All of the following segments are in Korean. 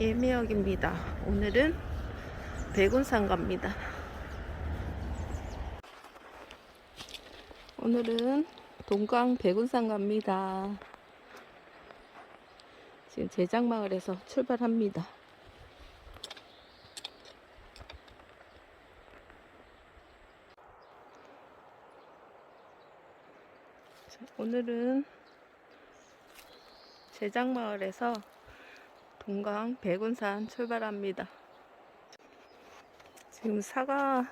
예매역입니다. 오늘은 백운산 갑니다. 오늘은 동강 백운산 갑니다. 지금 제장마을에서 출발합니다. 자, 오늘은 제장마을에서 동강 백운산 출발합니다. 지금 사과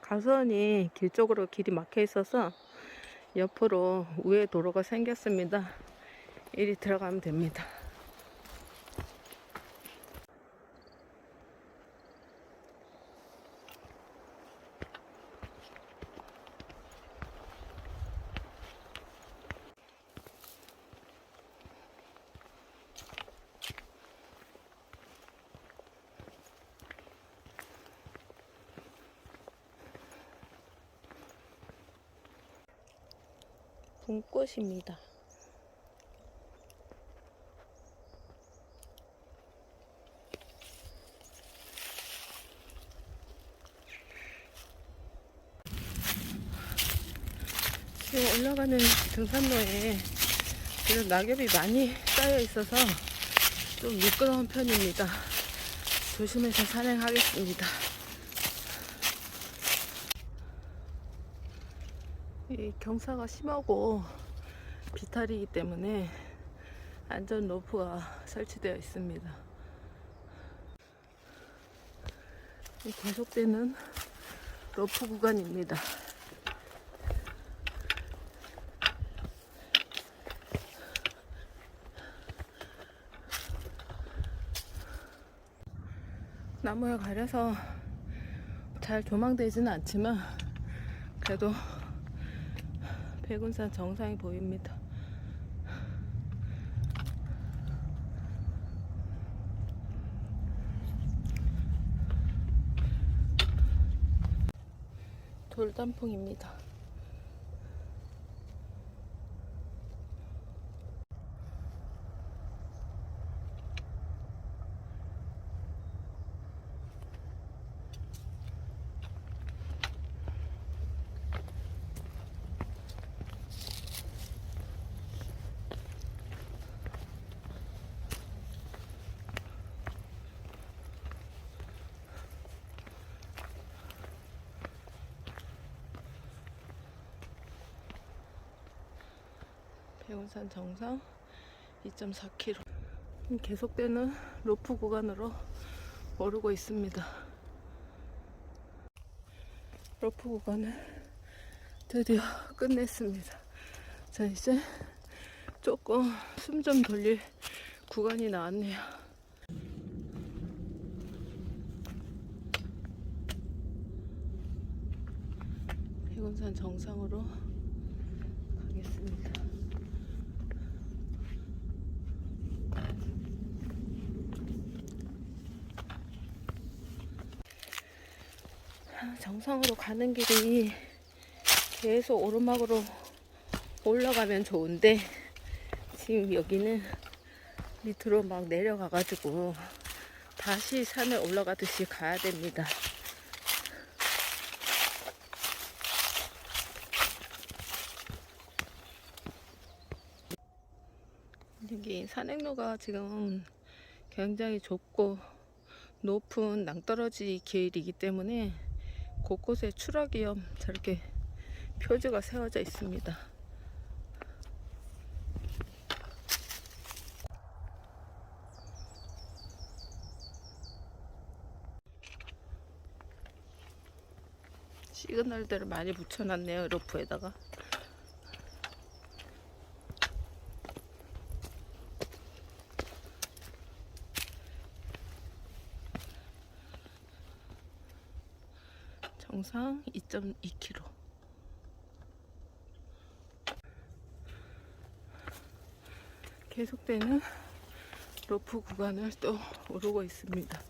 가선이 길 쪽으로 길이 막혀 있어서 옆으로 우회 도로가 생겼습니다. 이리 들어가면 됩니다. 봄꽃입니다. 지금 올라가는 등산로에 지금 낙엽이 많이 쌓여 있어서 좀 미끄러운 편입니다. 조심해서 산행하겠습니다. 이 경사가 심하고 비탈이기 때문에 안전 로프가 설치되어 있습니다. 이 계속되는 로프 구간입니다. 나무에 가려서 잘 조망되지는 않지만 그래도 백운산 정상이 보입니다. 돌단풍입니다. 배운산 정상 2.4km 계속되는 로프 구간으로 오르고 있습니다. 로프 구간을 드디어 끝냈습니다. 자 이제 조금 숨 좀 돌릴 구간이 나왔네요. 백운산 정상으로 가겠습니다. 아, 정상으로 가는 길이 계속 오르막으로 올라가면 좋은데 지금 여기는 밑으로 막 내려가가지고 다시 산을 올라가듯이 가야 됩니다. 여기 산행로가 지금 굉장히 좁고 높은 낭떠러지 길이기 때문에 곳곳에 추락 위험 저렇게 표지가 세워져 있습니다. 시그널들을 많이 붙여놨네요 로프에다가 정상 2.2km 계속되는 로프 구간을 또 오르고 있습니다.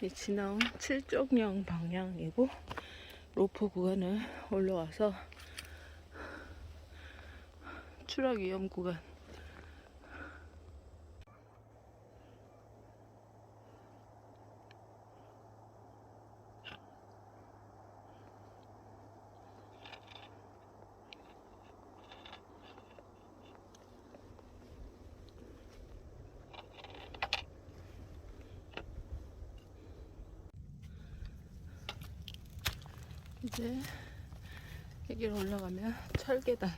이 지나온 7쪽령 방향이고 로프 구간을 올라와서 추락 위험 구간 이제 여기로 올라가면 철계단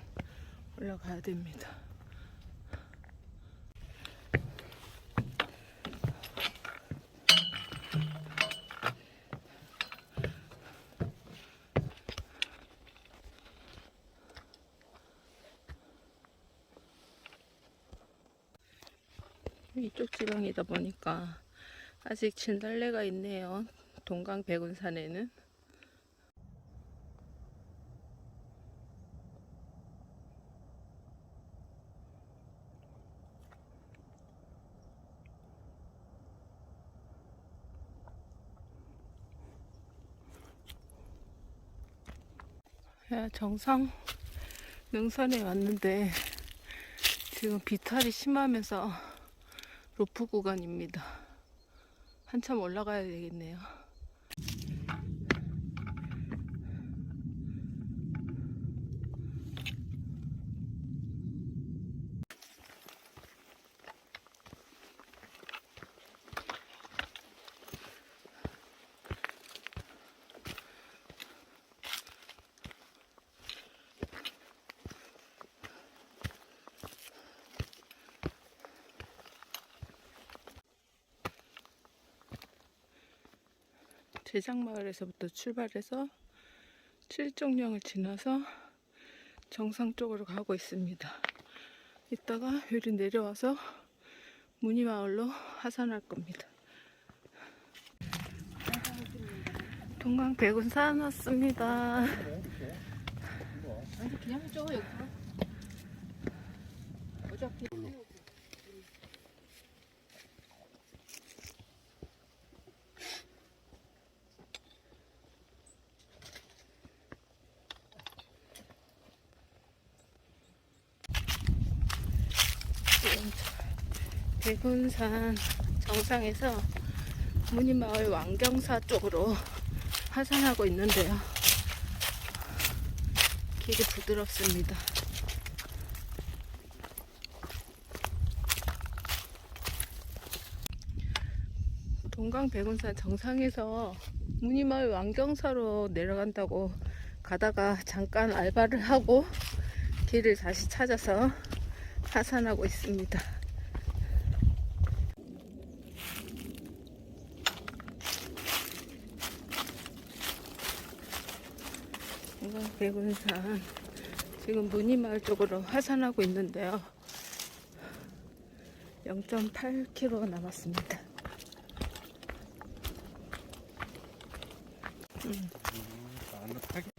올라가야 됩니다. 이쪽 지방이다 보니까 아직 진달래가 있네요. 동강 백운산에는. 야, 정상 능선에 왔는데 지금 비탈이 심하면서 로프 구간입니다. 한참 올라가야 되겠네요. 제장마을에서부터 출발해서 칠정령을 지나서 정상 쪽으로 가고 있습니다. 이따가 여기 내려와서 문이마을로 하산할 겁니다. 동강 백운 산 왔습니다. 아니 그냥 줘 여기서 어차피 백운산 정상에서 문이마을 왕경사 쪽으로 하산하고 있는데요. 길이 부드럽습니다. 동강 백운산 정상에서 문이마을 왕경사로 내려간다고 가다가 잠깐 알바를 하고 길을 다시 찾아서 하산하고 있습니다. 이건 백운산 지금 문이마을 쪽으로 하산하고 있는데요. 0.8km 남았습니다. 안 타기